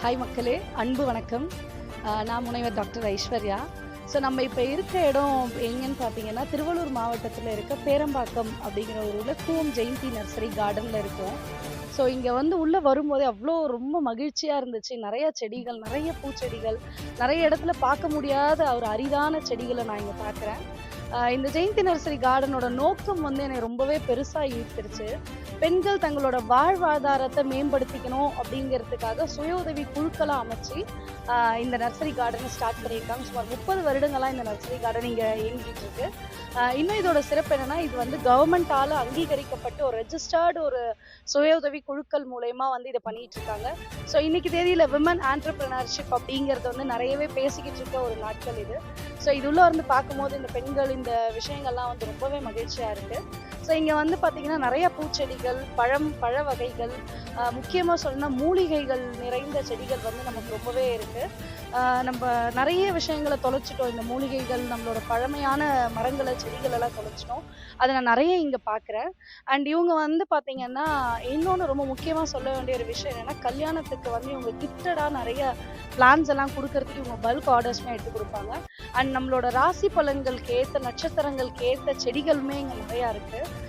Hi மக்களே. அன்பு வணக்கம். நான் முனைவர் டாக்டர் ஐஸ்வர்யா. ஸோ நம்ம இப்போ இருக்க இடம் எங்கன்னு பார்த்தீங்கன்னா திருவள்ளூர் மாவட்டத்தில் இருக்க பேரம்பாக்கம் அப்படிங்கிற ஒரு ஊரில் கூவம் ஜெயந்தி நர்சரி கார்டனில் இருக்கோம். ஸோ இங்கே வந்து உள்ளே வரும்போதே அவ்வளோ ரொம்ப மகிழ்ச்சியாக இருந்துச்சு. நிறையா செடிகள் நிறைய பூச்செடிகள் நிறைய இடத்துல பார்க்க முடியாத ஒரு அரிதான செடிகளை நான் இங்கே பார்க்குறேன் இந்த ஜெயந்தி நர்சரி கார்டனோட நோக்கம் வந்து எனக்கு ரொம்பவே பெருசாக ஈர்த்துருச்சு. பெண்கள் தங்களோட வாழ்வாதாரத்தை மேம்படுத்திக்கணும் அப்படிங்கிறதுக்காக சுய உதவி குழுக்களை அமைச்சு இந்த நர்சரி கார்டனை ஸ்டார்ட் பண்ணியிருக்காங்க. சுமார் முப்பது வருடங்களாக இந்த நர்சரி கார்டன் இங்கே இயங்கிட்டு இருக்கு. இன்னும் இதோட சிறப்பு என்னன்னா இது வந்து கவர்மெண்டால அங்கீகரிக்கப்பட்டு ஒரு ரெஜிஸ்டர்டு ஒரு சுய உதவி குழுக்கள் மூலயமா வந்து இதை பண்ணிட்டு இருக்காங்க. ஸோ இன்னைக்கு தேதியில விமன் ஆண்டர்பிரினர்ஷிப் அப்படிங்கிறது வந்து நிறையவே பேசிக்கிட்டு இருக்க ஒரு நாட்கள் இது. ஸோ இது உள்ள வந்து பார்க்கும்போது இந்த பெண்கள் இந்த விஷயங்கள்லாம் வந்து ரொம்பவே மகிழ்ச்சியா இருக்கு. ஸோ இங்கே வந்து பார்த்தீங்கன்னா நிறைய பூச்செடிகள் பழம் பழ வகைகள் முக்கியமாக சொல்லணும்னா மூலிகைகள் நிறைந்த செடிகள் வந்து நமக்கு ரொம்பவே இருக்குது நம்ம நிறைய விஷயங்களை தொலைச்சிட்டோம். இந்த மூலிகைகள் நம்மளோட பழமையான மரங்களை செடிகள் எல்லாம் தொலைச்சிட்டோம். அதை நான் நிறைய இங்கே பார்க்குறேன் அண்ட் இவங்க வந்து பார்த்திங்கன்னா இன்னொன்று ரொம்ப முக்கியமாக சொல்ல வேண்டிய ஒரு விஷயம் என்னன்னா கல்யாணத்துக்கு வந்து இவங்க கிட்டடாக நிறைய பிளான்ஸ் எல்லாம் கொடுக்கறதுக்கு இவங்க பல்க் ஆர்டர்ஸ்மே எடுத்து கொடுப்பாங்க. அண்ட் நம்மளோட ராசி பலன்களுக்கு ஏற்ற நட்சத்திரங்களுக்கு ஏற்ற செடிகளுமே இங்கே நிறையா இருக்குது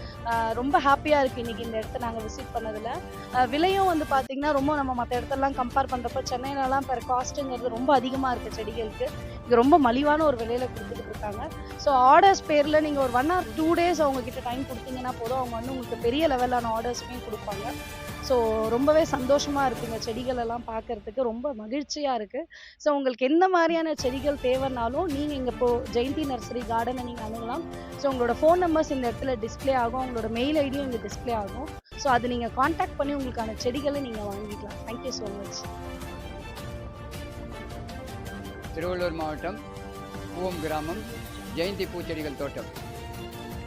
ரொம்ப ஹாப்பியாக இருக்குது இன்னைக்கு இந்த இடத்த நாங்கள் விசிட் பண்ணதில். விலையும் வந்து பார்த்தீங்கன்னா ரொம்ப நம்ம மற்ற இடத்தெல்லாம் கம்பேர் பண்ணுறப்போ சென்னையிலலாம் பெர் காஸ்ட்டுங்கிறது ரொம்ப அதிகமாக இருக்குது செடிகளுக்கு. இங்கே ரொம்ப மலிவான ஒரு விலையில கொடுத்துட்டு இருக்காங்க. ஸோ ஆர்டர்ஸ் பேரில் நீங்கள் ஒரு ஒன் ஆர் டூ டேஸ் அவங்க கிட்ட டைம் கொடுத்தீங்கன்னா போதும். அவங்க வந்து உங்களுக்கு பெரிய லெவலான ஆர்டர்ஸுமே கொடுப்பாங்க. ஸோ ரொம்பவே சந்தோஷமாக இருக்குங்க செடிகள் எல்லாம் பார்க்கறதுக்கு ரொம்ப மகிழ்ச்சியாக இருக்குது ஸோ உங்களுக்கு எந்த மாதிரியான செடிகள் தேவைன்னாலும் நீங்கள் இங்கே இப்போ ஜெயந்தி நர்சரி கார்டனை நீங்கள் அணுகலாம். ஸோ உங்களோட ஃபோன் நம்பர்ஸ் இந்த இடத்துல டிஸ்ப்ளே ஆகும். உங்களோட மெயில் ஐடியும் இங்கே டிஸ்ப்ளே ஆகும். ஸோ அது நீங்கள் காண்டாக்ட் பண்ணி உங்களுக்கான செடிகளை நீங்கள் வாங்கிக்கலாம். தேங்க்யூ ஸோ மச் திருவள்ளூர் மாவட்டம் பூவம் கிராமம் ஜெயந்தி பூச்செடிகள் தோட்டம்.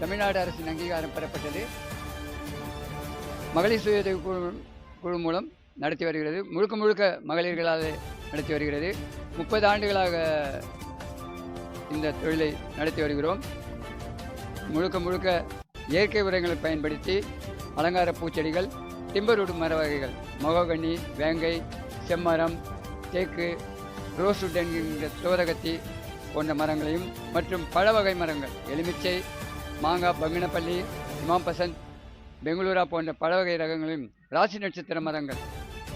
தமிழ்நாடு அரசின் அங்கீகாரம் பெறப்பட்டது மகளிர் சுய உதவி குழு குழு மூலம் நடத்தி வருகிறது. முழுக்க முழுக்க மகளிர்களால் நடத்தி வருகிறது. முப்பது ஆண்டுகளாக இந்த தொழிலை நடத்தி வருகிறோம். முழுக்க முழுக்க இயற்கை உரங்களை பயன்படுத்தி அலங்கார பூச்செடிகள் டிம்பர்வுட் மர வகைகள் மகோகனி வேங்கை செம்மரம் தேக்கு ரோஸ்வுட் என்கின்ற தோரகத்தி போன்ற மரங்களையும் மற்றும் பழ வகை மரங்கள் எலுமிச்சை மாங்காய் பங்கினப்பள்ளி இமாம் பசந்த் பெங்களூரா போன்ற பல வகை ரகங்களையும் ராசி நட்சத்திர மரங்கள்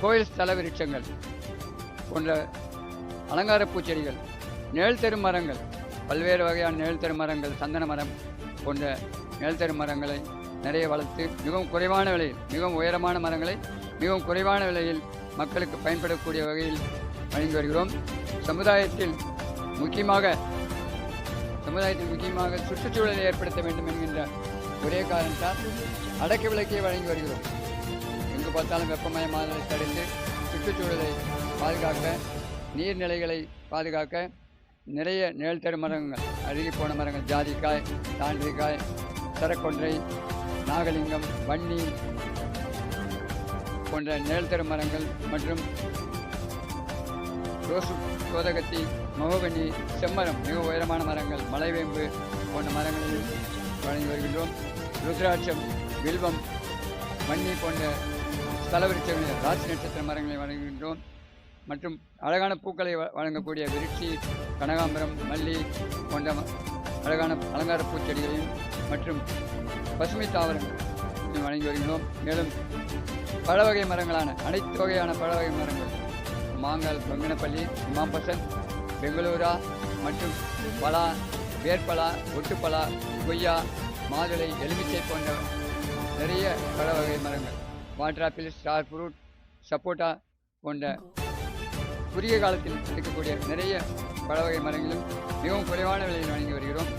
கோயில் ஸ்தல விருட்சங்கள் போன்ற அலங்கார பூச்செடிகள் நிழல் தரும் மரங்கள் பல்வேறு வகையான நிழல் தரும் மரங்கள் சந்தன மரம் போன்ற நிழல் தரும் மரங்களை நிறைய வளர்த்து மிகவும் குறைவான விலையில் மிகவும் உயரமான மரங்களை மிகவும் குறைவான விலையில் மக்களுக்கு பயன்படக்கூடிய வகையில் வழங்கி வருகிறோம். சமுதாயத்தில் முக்கியமாக சமுதாயத்தில் முக்கியமாக சுற்றுச்சூழலை ஏற்படுத்த வேண்டும் என்கின்ற ஒரே காரணத்தால் அடக்க விளக்கே வழங்கி வருகிறோம். எங்கு பார்த்தாலும் வெப்பமயமாதலை தடுத்து சுற்றுச்சூழலை பாதுகாக்க நீர்நிலைகளை பாதுகாக்க நிறைய நிழல் தரும் மரங்கள் அழுகி போன மரங்கள் ஜாதிக்காய் தாண்டிக்காய் சரக்கொன்றை நாகலிங்கம் வன்னி போன்ற நிழல் தரும் மரங்கள் மற்றும் ரோசு கோதகத்தி மகோகனி செம்மரம் மிக உயரமான மரங்கள் மலைவேம்பு போன்ற மரங்களில் வழங்கி வருகின்றோம். ருத்ராட்சம் வில்வம் மண்ணி போன்ற ஸ்தலவிருட்சங்கள் ராசி நட்சத்திர மரங்களை வழங்குகின்றோம் மற்றும் அழகான பூக்களை வ- வழங்கக்கூடிய விருட்சி கனகாம்பரம் மல்லி போன்ற அழகான அலங்கார பூச்செடிகளையும் மற்றும் பசுமை தாவரங்கள் வழங்கி வருகிறோம் மேலும் பல வகை மரங்களான அனைத்து வகையான பல வகை மரங்கள். மாங்கால் பங்கனப்பள்ளி இமாம்பசந்த் பெங்களூரா மற்றும் பலா வேர்பலா ஒட்டுப்பலா கொய்யா மாதுளை எலுமிச்சை போன்ற நிறைய பல வகை மரங்கள். வாட்டர் ஆப்பிள் ஸ்டார் ஃப்ரூட் சப்போட்டா போன்ற குறுகிய காலத்தில் இருக்கக்கூடிய நிறைய பல வகை மரங்களும் மிகவும் குறைவான விலையில் வழங்கி வருகிறோம்.